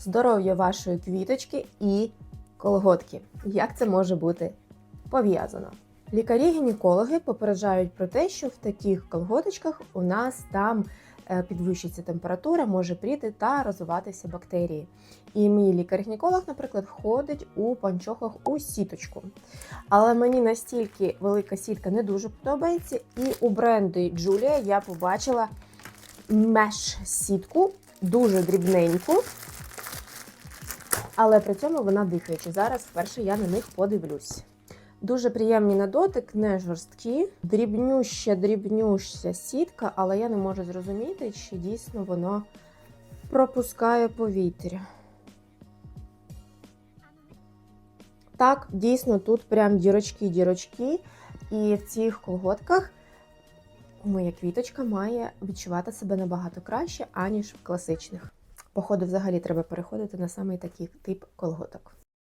здоров'я вашої квіточки і колготки. Як це може бути пов'язано? Лікарі-гінекологи попереджають про те, що в таких колготочках у нас там е, підвищиться температура, може прийти та розвиватися бактерії. І мій лікар-гінеколог, наприклад, ходить у панчохах у сіточку. Але мені настільки велика сітка не дуже подобається. І у бренду Джулія я побачила меш сітку, дуже дрібненьку. Але при цьому вона дихаюча. Зараз вперше я на них подивлюсь. Дуже приємні на дотик, не жорсткі, дрібнюща, дрібнюща сітка, але я не можу зрозуміти, чи дійсно воно пропускає повітря. Так, дійсно, тут прям дірочки-дірочки, і в цих колготках моя квіточка має відчувати себе набагато краще, аніж в класичних. Походу, взагалі треба переходити на саме такий тип колготок.